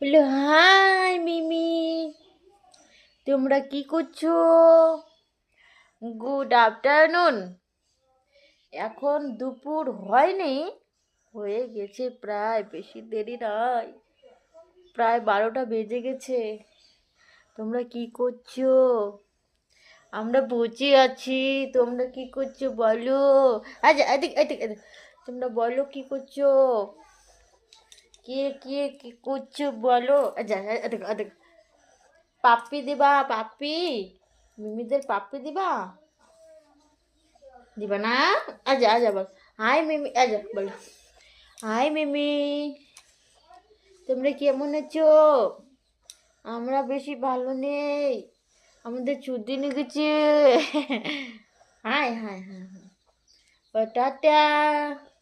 বলল, হাই মিমি, তোমরা কি করছ? গুড আফটারনুন, এখন দুপুর হয়নি, হয়ে গেছে প্রায়, বেশি দেরি নয়, প্রায় বারোটা বেজে গেছে, তোমরা কি করছ? আমরা বসে আছি, তোমরা কি করছ বলো? আচ্ছা এদিক তোমরা বলো কি করছ? কে কে, কি করছ বলো। আচ্ছা এদিক পাপ্পি দিবা, পাপ্পি? মিমিদের পাপ্পি দিবা? দিবা না? আচ্ছা আচ্ছা বল। হাই, মিমি আচ্ছা বলো। হাই, মিমি। তোমরা কেমন আছো? আমরা বেশি ভালো নেই। আমাদের ছুটি লেগেছে। Hi hi hi hi. ও টাটা টাটা টাটা।